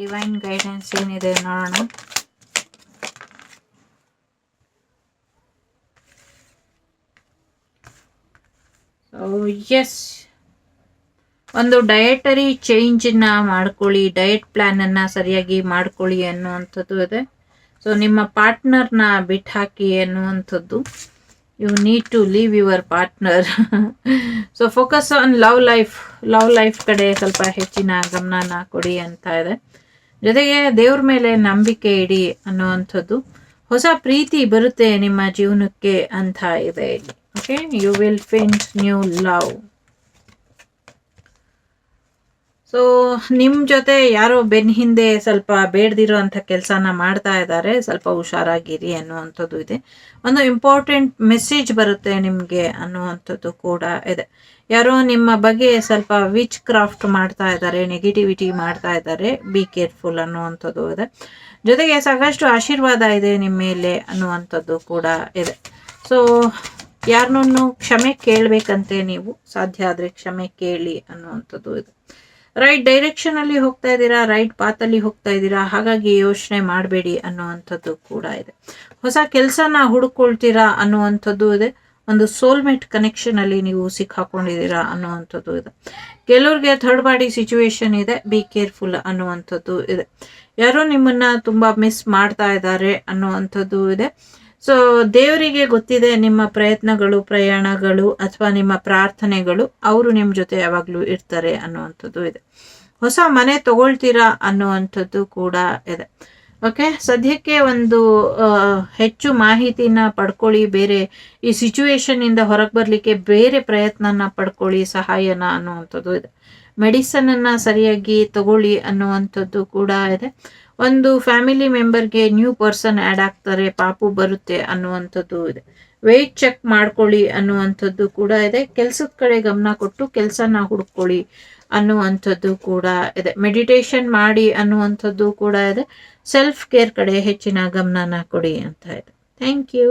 Divine guidance ಏನಿದೆ ನೋಡೋಣ. S ಒಂದು ಡಯಟರಿ ಚೇಂಜನ್ನ ಮಾಡ್ಕೊಳ್ಳಿ ಡಯಟ್ ಪ್ಲ್ಯಾನನ್ನು ಸರಿಯಾಗಿ ಮಾಡ್ಕೊಳ್ಳಿ ಅನ್ನುವಂಥದ್ದು ಇದೆ. ಸೊ ನಿಮ್ಮ ಪಾರ್ಟ್ನರ್ನ ಬಿಟ್ಟು ಹಾಕಿ ಅನ್ನುವಂಥದ್ದು. You need to leave your partner so focus on love life love life ಕಡೆ ಸ್ವಲ್ಪ ಹೆಚ್ಚಿನ ಗಮನನ ಕೊಡಿ ಅಂತ ಇದೆ. ಜೊತೆಗೆ ದೇವ್ರ ಮೇಲೆ ನಂಬಿಕೆ ಇಡಿ ಅನ್ನುವಂಥದ್ದು ಹೊಸ ಪ್ರೀತಿ ಬರುತ್ತೆ ನಿಮ್ಮ ಜೀವನಕ್ಕೆ ಅಂತ ಇದೆ okay you will find new love so ನಿಮ್ಮ ಜೊತೆ ಯಾರೋ ಬೆನ್ನ ಹಿಂದೆ ಸ್ವಲ್ಪ ಬೇಡದಿರೋ ಅಂಥ ಕೆಲಸನ ಮಾಡ್ತಾ ಇದ್ದಾರೆ, ಸ್ವಲ್ಪ ಹುಷಾರಾಗಿರಿ ಅನ್ನುವಂಥದ್ದು ಇದೆ. ಒಂದು ಇಂಪಾರ್ಟೆಂಟ್ ಮೆಸೇಜ್ ಬರುತ್ತೆ ನಿಮಗೆ ಅನ್ನುವಂಥದ್ದು ಕೂಡ ಇದೆ. ಯಾರೋ ನಿಮ್ಮ ಬಗ್ಗೆ ಸ್ವಲ್ಪ ವಿಚ್ ಕ್ರಾಫ್ಟ್ ಮಾಡ್ತಾ ಇದ್ದಾರೆ ನೆಗೆಟಿವಿಟಿ ಮಾಡ್ತಾ ಇದ್ದಾರೆ ಬಿ ಕೇರ್ಫುಲ್ ಅನ್ನುವಂಥದ್ದು ಇದೆ. ಜೊತೆಗೆ ಸಾಕಷ್ಟು ಆಶೀರ್ವಾದ ಇದೆ ನಿಮ್ಮ ಮೇಲೆ ಅನ್ನುವಂಥದ್ದು ಕೂಡ ಇದೆ. ಸೊ ಯಾರನ್ನೂ ಕ್ಷಮೆ ಕೇಳಬೇಕಂತೆ ನೀವು, ಸಾಧ್ಯ ಆದರೆ ಕ್ಷಮೆ ಕೇಳಿ ಅನ್ನುವಂಥದ್ದು ಇದೆ. ರೈಟ್ ಡೈರೆಕ್ಷನ್ ಅಲ್ಲಿ ಹೋಗ್ತಾ ಇದ್ದೀರಾ ರೈಟ್ ಪಾತ್ ಅಲ್ಲಿ ಹೋಗ್ತಾ ಇದ್ದೀರಾ, ಹಾಗಾಗಿ ಯೋಚನೆ ಮಾಡಬೇಡಿ ಅನ್ನುವಂಥದ್ದು ಕೂಡ ಇದೆ. ಹೊಸ ಕೆಲಸನ ಹುಡುಕೊಳ್ತೀರಾ ಅನ್ನುವಂಥದ್ದು ಇದೆ. ಒಂದು ಸೋಲ್ಮೇಟ್ ಕನೆಕ್ಷನ್ ಅಲ್ಲಿ ನೀವು ಸಿಕ್ಕಾಕೊಂಡಿದ್ದೀರಾ ಅನ್ನುವಂಥದ್ದು ಇದೆ. ಕೆಲವ್ರಿಗೆ ಥರ್ಡ್ ಪಾರ್ಟಿ ಸಿಚುವೇಶನ್ ಇದೆ ಬಿ ಕೇರ್ಫುಲ್ ಅನ್ನುವಂಥದ್ದು ಇದೆ. ಯಾರೋ ನಿಮ್ಮನ್ನ ತುಂಬಾ ಮಿಸ್ ಮಾಡ್ತಾ ಇದ್ದಾರೆ ಅನ್ನುವಂಥದ್ದು ಇದೆ. ಸೊ ದೇವರಿಗೆ ಗೊತ್ತಿದೆ ನಿಮ್ಮ ಪ್ರಯತ್ನಗಳು, ಪ್ರಯಾಣಗಳು ಅಥವಾ ನಿಮ್ಮ ಪ್ರಾರ್ಥನೆಗಳು ಅವರು ನಿಮ್ಮ ಜೊತೆ ಯಾವಾಗಲೂ ಇರ್ತಾರೆ ಅನ್ನುವಂಥದ್ದು ಇದೆ. ಹೊಸ ಮನೆ ತಗೊಳ್ತೀರಾ ಅನ್ನುವಂಥದ್ದು ಕೂಡ ಇದೆ. ಓಕೆ ಸದ್ಯಕ್ಕೆ ಒಂದು ಹೆಚ್ಚು ಮಾಹಿತಿನ ಪಡ್ಕೊಳ್ಳಿ, ಬೇರೆ ಈ ಸಿಚುವೇಶನ್ ಇಂದ ಹೊರಗೆ ಬರಲಿಕ್ಕೆ ಬೇರೆ ಪ್ರಯತ್ನನ ಪಡ್ಕೊಳ್ಳಿ, ಸಹಾಯನ ಅನ್ನುವಂಥದ್ದು ಇದೆ. ಮೆಡಿಸನ್ ಅನ್ನ ಸರಿಯಾಗಿ ತಗೊಳ್ಳಿ ಅನ್ನುವಂಥದ್ದು ಕೂಡ ಇದೆ. ಒಂದು ಫ್ಯಾಮಿಲಿ ಮೆಂಬರ್ಗೆ ನ್ಯೂ ಪರ್ಸನ್ ಆ್ಯಡ್ ಆಗ್ತಾರೆ, ಪಾಪು ಬರುತ್ತೆ ಅನ್ನುವಂಥದ್ದು ಇದೆ. ವೆಯ್ಟ್ ಚೆಕ್ ಮಾಡ್ಕೊಳ್ಳಿ ಅನ್ನುವಂಥದ್ದು ಕೂಡ ಇದೆ. ಕೆಲಸದ ಕಡೆ ಗಮನ ಕೊಟ್ಟು ಕೆಲಸನ ಹುಡ್ಕೊಳ್ಳಿ ಅನ್ನುವಂಥದ್ದು ಕೂಡ ಇದೆ. ಮೆಡಿಟೇಷನ್ ಮಾಡಿ ಅನ್ನುವಂಥದ್ದು ಕೂಡ ಇದೆ. ಸೆಲ್ಫ್ ಕೇರ್ ಕಡೆ ಹೆಚ್ಚಿನ ಗಮನನ ಕೊಡಿ ಅಂತ ಇದೆ. Thank you.